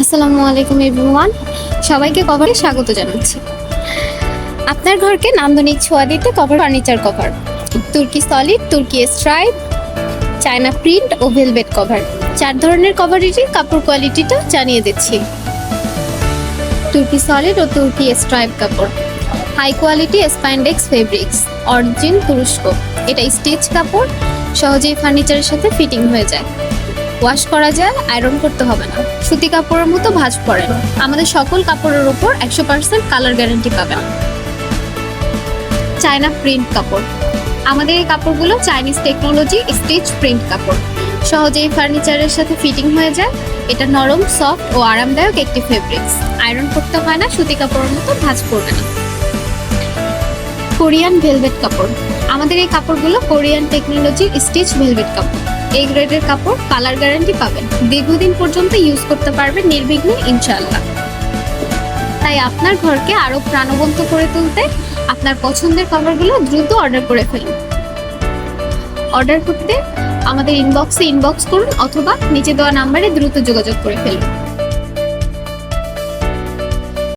আসসালামু আলাইকুম এভরিওয়ান। সবাইকে কভারে স্বাগত জানাচ্ছি। আপনার ঘরকে নান্দনিক ছোঁয়া দিতে কভার ফার্নিচার কভার। তুর্কি সলিড তুর্কি স্ট্রাইপ চায়না প্রিন্ট ও ভেলভেট কভার চার ধরনের কভারেরই কাপড় কোয়ালিটিটা জানিয়ে দিচ্ছি। তুর্কি সলিড ও তুর্কি স্ট্রাইপ কাপড়। High quality spandex fabrics origin তুরস্ক। এটা স্টিচ কাপড়, সহজেই ফার্নিচারের সাথে ফিটিং হয়ে যায়। ওয়াশ করা যায় আয়রন করতে হবে না। সুতি কাপড়ের মতো ভাঁজ পড়ে আমাদের সকল কাপড়ের উপর একশো পার্সেন্ট কালার গ্যারান্টি পাবেন। চায়না প্রিন্ট কাপড়। আমাদের এই কাপড়গুলো চাইনিজ টেকনোলজি স্টিচ প্রিন্ট কাপড়। সহজেই ফার্নিচারের সাথে ফিটিং হয়ে যায়। এটা নরম সফট ও আরামদায়ক একটি ফেব্রিক্স আয়রন করতে হয় না, সুতি কাপড়ের মতো ভাঁজ পড়বে না। কোরিয়ান ভেলভেট কাপড়। আমাদের এই কাপড়গুলো কোরিয়ান টেকনোলজি স্টিচ ভেলভেট কাপড়। এই গ্রেডের কাপড় কালার গ্যারান্টি পাবেন। দীর্ঘদিন পর্যন্ত ইউজ করতে পারবেন নির্বিঘ্নে ইনশাল্লাহ তাই আপনার ঘরকে আরও প্রাণবন্ত করে তুলতে আপনার পছন্দের কাপড়গুলো দ্রুত অর্ডার করে ফেলুন। অর্ডার করতে আমাদের ইনবক্সে ইনবক্স করুন অথবা নিচে দেওয়া নাম্বারে দ্রুত যোগাযোগ করে ফেলুন।